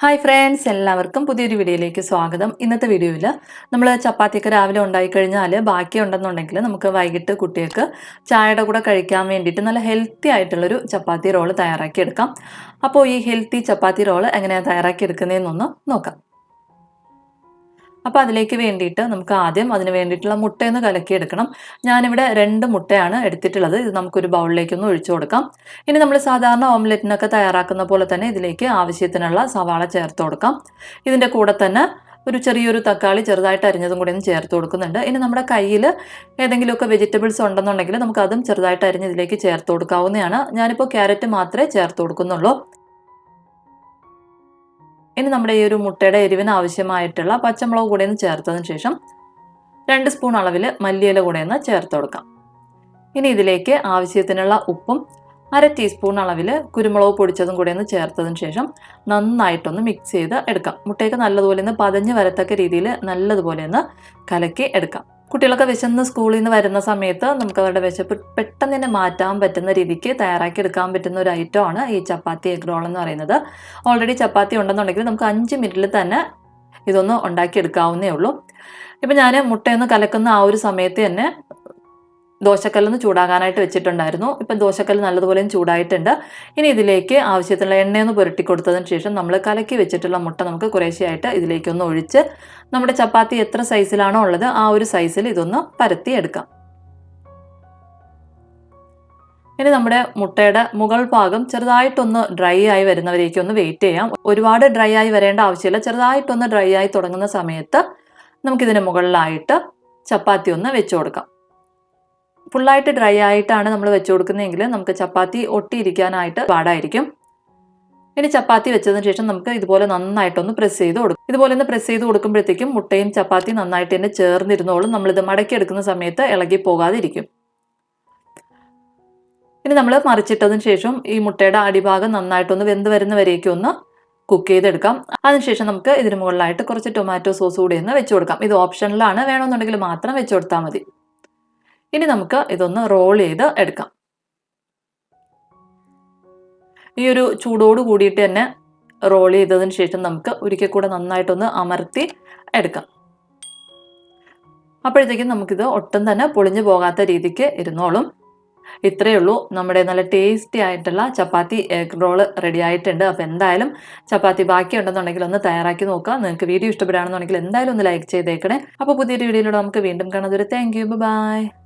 Hi friends എല്ലാവർക്കും പുതിയൊരു വീഡിയോയിലേക്ക് സ്വാഗതം. ഇന്നത്തെ വീഡിയോയിൽ നമ്മൾ ചപ്പാത്തിയൊക്കെ രാവിലെ ഉണ്ടായിക്കഴിഞ്ഞാൽ ബാക്കി ഉണ്ടെന്നുണ്ടെങ്കിൽ നമുക്ക് വൈകിട്ട് കുട്ടികൾക്ക് ചായയുടെ കൂടെ കഴിക്കാൻ വേണ്ടിയിട്ട് നല്ല ഹെൽത്തി ആയിട്ടുള്ളൊരു ചപ്പാത്തി റോൾ തയ്യാറാക്കി എടുക്കാം അപ്പോൾ ഈ ഹെൽത്തി ചപ്പാത്തി റോൾ എങ്ങനെയാണ് തയ്യാറാക്കി എടുക്കുന്നതെന്നൊന്ന് നോക്കാം. അപ്പോൾ അതിലേക്ക് വേണ്ടിയിട്ട് നമുക്ക് ആദ്യം അതിന് വേണ്ടിയിട്ടുള്ള മുട്ടയൊന്ന് കലക്കിയെടുക്കണം. ഞാനിവിടെ രണ്ട് മുട്ടയാണ് എടുത്തിട്ടുള്ളത്. ഇത് നമുക്കൊരു ബൗളിലേക്കൊന്ന് ഒഴിച്ചു കൊടുക്കാം. ഇനി നമ്മൾ സാധാരണ ഓംലെറ്റിനൊക്കെ തയ്യാറാക്കുന്ന പോലെ തന്നെ ഇതിലേക്ക് ആവശ്യത്തിനുള്ള സവാള ചേർത്ത് കൊടുക്കാം. ഇതിന്റെ കൂടെ തന്നെ ഒരു ചെറിയൊരു തക്കാളി ചെറുതായിട്ട് അരിഞ്ഞതും കൂടി ഒന്ന് ചേർത്ത് കൊടുക്കുന്നുണ്ട്. ഇനി നമ്മുടെ കയ്യിൽ ഏതെങ്കിലുമൊക്കെ വെജിറ്റബിൾസ് ഉണ്ടെന്നുണ്ടെങ്കിൽ നമുക്ക് അതും ചെറുതായിട്ട് അരിഞ്ഞ് ഇതിലേക്ക് ചേർത്ത് കൊടുക്കാവുന്നതാണ്. ഞാനിപ്പോൾ ക്യാരറ്റ് മാത്രമേ ചേർത്ത് കൊടുക്കുന്നുള്ളൂ. ഇനി നമ്മുടെ ഈ ഒരു മുട്ടയുടെ എരിവിന് ആവശ്യമായിട്ടുള്ള പച്ചമുളക് കൂടെ ഒന്ന് ചേർത്തതിന് ശേഷം രണ്ട് സ്പൂൺ അളവിൽ മല്ലിയില കൂടെ ഒന്ന് ചേർത്ത് കൊടുക്കാം. ഇനി ഇതിലേക്ക് ആവശ്യത്തിനുള്ള ഉപ്പും അര ടീസ്പൂൺ അളവിൽ കുരുമുളക് പൊടിച്ചതും കൂടെ ഒന്ന് ചേർത്തതിന് ശേഷം നന്നായിട്ടൊന്ന് മിക്സ് ചെയ്ത് എടുക്കാം. മുട്ടയൊക്കെ നല്ലതുപോലെ ഒന്ന് പതഞ്ഞ് വരത്തക്ക രീതിയിൽ നല്ലതുപോലെ ഒന്ന് കലക്കി എടുക്കാം. കുട്ടികളൊക്കെ വിശന്ന് സ്കൂളിൽ നിന്ന് വരുന്ന സമയത്ത് നമുക്ക് അവരുടെ വിശപ്പ് പെട്ടെന്ന് തന്നെ മാറ്റാൻ പറ്റുന്ന രീതിക്ക് തയ്യാറാക്കി എടുക്കാൻ പറ്റുന്ന ഒരു ഐറ്റം ആണ് ഈ ചപ്പാത്തി എഗ് റോൾ എന്ന് പറയുന്നത്. ഓൾറെഡി ചപ്പാത്തി ഉണ്ടെന്നുണ്ടെങ്കിൽ നമുക്ക് അഞ്ച് മിനിറ്റിൽ തന്നെ ഇതൊന്ന് ഉണ്ടാക്കി എടുക്കാവുന്നേ ഉള്ളൂ. ഇപ്പം ഞാൻ മുട്ടയൊന്ന് കലക്കുന്ന ആ ഒരു സമയത്ത് തന്നെ ദോശക്കല്ലൊന്ന് ചൂടാകാനായിട്ട് വെച്ചിട്ടുണ്ടായിരുന്നു. ഇപ്പം ദോശക്കല്ല് നല്ലതുപോലെ ചൂടായിട്ടുണ്ട്. ഇനി ഇതിലേക്ക് ആവശ്യത്തിനുള്ള എണ്ണയൊന്ന് പുരട്ടി കൊടുത്തതിന് ശേഷം നമ്മൾ കലക്കി വെച്ചിട്ടുള്ള മുട്ട നമുക്ക് കുറേശ്ശെയായിട്ട് ഇതിലേക്കൊന്ന് ഒഴിച്ച് നമ്മുടെ ചപ്പാത്തി എത്ര സൈസിലാണോ ഉള്ളത് ആ ഒരു സൈസിൽ ഇതൊന്ന് പരത്തി എടുക്കാം ഇനി നമ്മുടെ മുട്ടയുടെ മുകൾ ഭാഗം ചെറുതായിട്ടൊന്ന് ഡ്രൈ ആയി വരുന്നവരേക്ക് ഒന്ന് വെയിറ്റ് ചെയ്യാം. ഒരുപാട് ഡ്രൈ ആയി വരേണ്ട ആവശ്യമില്ല. ചെറുതായിട്ടൊന്ന് ഡ്രൈ ആയി തുടങ്ങുന്ന സമയത്ത് നമുക്കിതിന് മുകളിലായിട്ട് ചപ്പാത്തി ഒന്ന് വെച്ചു കൊടുക്കാം. ഫുള്ളായിട്ട് ഡ്രൈ ആയിട്ടാണ് നമ്മൾ വെച്ച് കൊടുക്കുന്നതെങ്കിൽ നമുക്ക് ചപ്പാത്തി ഒട്ടിയിരിക്കാനായിട്ട് പാടായിരിക്കും. ഇനി ചപ്പാത്തി വെച്ചതിന് ശേഷം നമുക്ക് ഇതുപോലെ നന്നായിട്ടൊന്ന് പ്രസ് ചെയ്ത് കൊടുക്കും. ഇതുപോലെ ഒന്ന് പ്രസ് ചെയ്ത് കൊടുക്കുമ്പോഴത്തേക്കും മുട്ടയും ചപ്പാത്തി നന്നായിട്ട് തന്നെ ചേർന്നിരുന്നോളും. നമ്മളിത് മടക്കിയെടുക്കുന്ന സമയത്ത് ഇളകി പോകാതിരിക്കും. ഇനി നമ്മൾ മറിച്ചിട്ടതിന് ശേഷം ഈ മുട്ടയുടെ അടിഭാഗം നന്നായിട്ടൊന്ന് വെന്ത് വരുന്നവരേക്കും ഒന്ന് കുക്ക് ചെയ്തെടുക്കാം. അതിനുശേഷം നമുക്ക് ഇതിന് മുകളിലായിട്ട് കുറച്ച് ടൊമാറ്റോ സോസ് കൂടി ഒന്ന് വെച്ച് കൊടുക്കാം. ഇത് ഓപ്ഷനിലാണ് വേണമെന്നുണ്ടെങ്കിൽ മാത്രം വെച്ച് കൊടുത്താൽ മതി. ഇനി നമുക്ക് ഇതൊന്ന് റോൾ ചെയ്ത് എടുക്കാം. ഈ ഒരു ചൂടോട് കൂടിയിട്ട് തന്നെ റോൾ ചെയ്തതിന് ശേഷം നമുക്ക് ഒരിക്കൽ കൂടെ നന്നായിട്ടൊന്ന് അമർത്തി എടുക്കാം. അപ്പോഴത്തേക്കും നമുക്കിത് ഒട്ടും തന്നെ പൊളിഞ്ഞു പോകാത്ത രീതിക്ക് ഇരുന്നോളും. ഇത്രയേ ഉള്ളൂ. നമ്മുടെ നല്ല ടേസ്റ്റി ആയിട്ടുള്ള ചപ്പാത്തി എഗ് റോൾ റെഡി ആയിട്ടുണ്ട്. അപ്പോൾ എന്തായാലും ചപ്പാത്തി ബാക്കി ഉണ്ടെന്നുണ്ടെങ്കിൽ ഒന്ന് തയ്യാറാക്കി നോക്കുക. നിങ്ങൾക്ക് വീഡിയോ ഇഷ്ടപ്പെടുകയാണെന്നുണ്ടെങ്കിൽ എന്തായാലും ഒന്ന് ലൈക്ക് ചെയ്തേക്കണേ. അപ്പോൾ പുതിയൊരു വീഡിയോയിലൂടെ നമുക്ക് വീണ്ടും കാണാതൊരു താങ്ക് യു ബൈ